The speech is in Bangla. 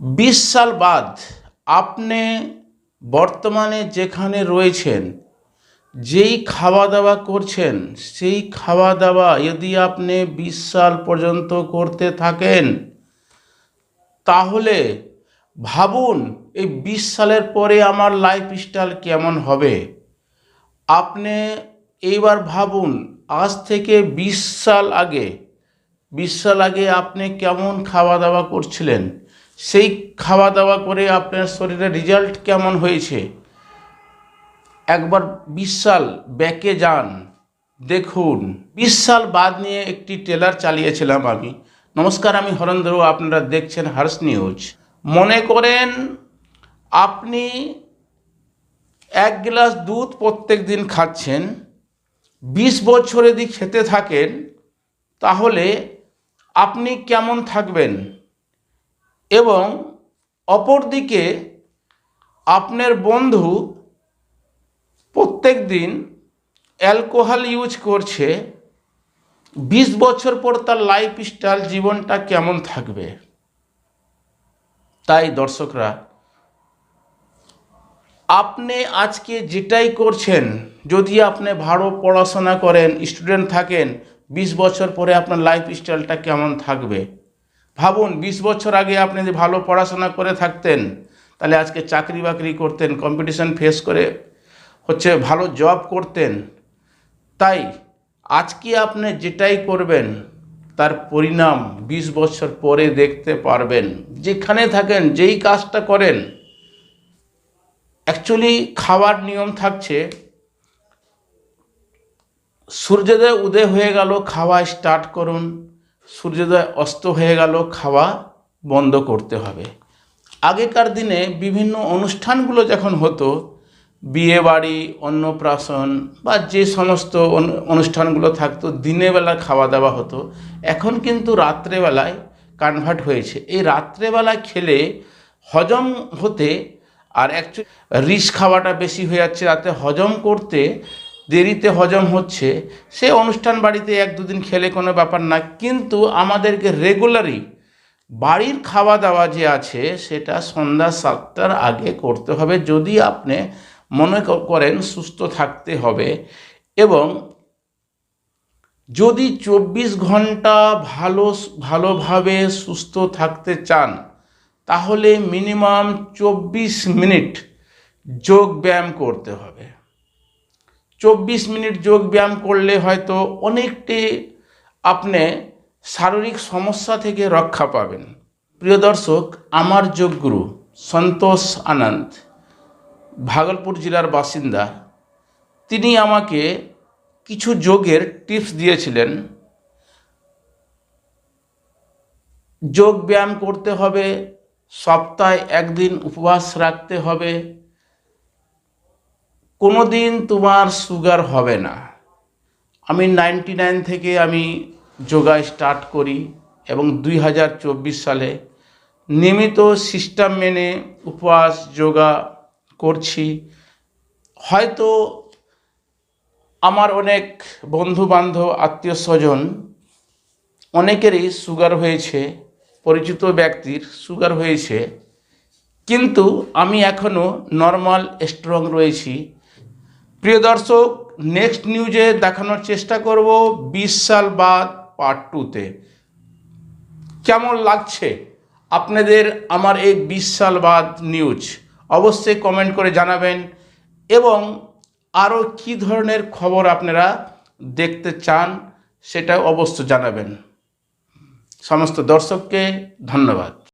বিশ সাল বাদ আপনি বর্তমানে যেখানে রয়েছেন, যেই খাওয়া দাওয়া করছেন, সেই খাওয়া দাওয়া যদি আপনি বিশ সাল পর্যন্ত করতে থাকেন, তাহলে ভাবুন এই বিশ সালের পরে আমার লাইফস্টাইল কেমন হবে। আপনি এইবার ভাবুন, আজ থেকে বিশ সাল আগে, বিশ সাল আগে আপনি কেমন খাওয়া দাওয়া করছিলেন? সেই খাওয়া দাওয়া করে আপনার শরীরে রেজাল্ট কেমন হয়েছে? একবার বিশ সাল ব্যাকে যান, দেখুন। বিশ সাল বাদ নিয়ে একটি ট্রেলার চালিয়েছিলাম আমি। নমস্কার, আমি হরেন্দ্র, আপনারা দেখছেন হার্স নিউজ। মনে করেন আপনি এক গ্লাস দুধ প্রত্যেক দিন খাচ্ছেন, বিশ বছর যদি খেতে থাকেন, তাহলে আপনি কেমন থাকবেন? এবং অপরদিকে আপনার বন্ধু প্রত্যেক দিন অ্যালকোহল ইউজ করছে, বিশ বছর পর তার লাইফ স্টাইল জীবনটা কেমন থাকবে? তাই দর্শকরা, আপনি আজকে যেটাই করছেন, যদি আপনি ভালো পড়াশোনা করেন স্টুডেন্ট থাকেন, বিশ বছর পরে আপনার লাইফ স্টাইলটা কেমন থাকবে? ভাবুন, বিশ বছর আগে আপনি যদি ভালো পড়াশোনা করে থাকতেন, তাহলে আজকে চাকরি বাকরি করতেন কম্পিটিশন ফেস করে হচ্ছে ভালো জব করতেন, তাই আজকে আপনি যেটাই করবেন, তার পরিণাম বিশ বছর পরে দেখতে পারবেন। যেখানে থাকেন, যেই কাজটা করেন অ্যাকচুয়ালি খাওয়ার নিয়ম থাকছে, সূর্যোদয় উদয় হয়ে গেল, খাওয়া স্টার্ট করুন। সূর্যোদয় অস্ত হয়ে গেল, খাওয়া বন্ধ করতে হবে। আগেকার দিনে বিভিন্ন অনুষ্ঠানগুলো যখন হতো বিয়ে বাড়ি অন্নপ্রাশন বা যে সমস্ত অনু- অনুষ্ঠানগুলো থাকতো দিনের বেলা খাওয়া দাওয়া হতো, এখন কিন্তু রাত্রেবেলায় কনভার্ট হয়েছে। এই রাত্রেবেলায় খেলে হজম হতে আর অ্যাকচুয়ালি রিচ খাওয়াটা বেশি হয়ে যাচ্ছে, রাতে হজম করতে দেরিতে হজম হচ্ছে, সে অনুষ্ঠান বাড়িতে এক দুদিন খেলে কোনো ব্যাপার না, কিন্তু আমাদেরকে রেগুলারই বাড়ির খাওয়া দাওয়া যে আছে, সেটা সন্ধ্যা সাতটার আগে করতে হবে, যদি আপনি মনে করেন সুস্থ থাকতে হবে। এবং যদি চব্বিশ ঘণ্টা ভালো ভালোভাবে সুস্থ থাকতে চান, তাহলে মিনিমাম চব্বিশ মিনিট যোগ ব্যায়াম করতে হবে। চব্বিশ মিনিট যোগ ব্যায়াম করলে হয়তো অনেকটি আপনি শারীরিক সমস্যা থেকে রক্ষা পাবেন। প্রিয় দর্শক, আমার যোগগুরু সন্তোষ আনন্দ, ভাগলপুর জেলার বাসিন্দা। তিনি আমাকে কিছু যোগের টিপস দিয়েছিলেন। যোগ ব্যায়াম করতে হবে, সপ্তাহে একদিন উপবাস রাখতে হবে কোনো দিন তোমার সুগার হবে না। আমি নাইনটি নাইন থেকে আমি যোগা স্টার্ট করি এবং দুই হাজার চব্বিশ সালে নিয়মিত সিস্টেম মেনে উপবাস যোগা করছি। হয়তো আমার অনেক বন্ধু বান্ধব আত্মীয় স্বজন অনেকেরই সুগার হয়েছে, পরিচিত ব্যক্তির সুগার হয়েছে, কিন্তু আমি এখনও নর্মাল স্ট্রং রয়েছি। প্রিয় দর্শক নেক্সট নিউজে দেখানোর চেষ্টা করব বিশ সাল বাদ পার্ট টুতে কেমন লাগছে আপনাদের আমার এই বিশ সাল বাদ নিউজ অবশ্যই কমেন্ট করে জানাবেন এবং আরও কী ধরনের খবর আপনারা দেখতে চান সেটা অবশ্য জানাবেন। সমস্ত দর্শককে ধন্যবাদ।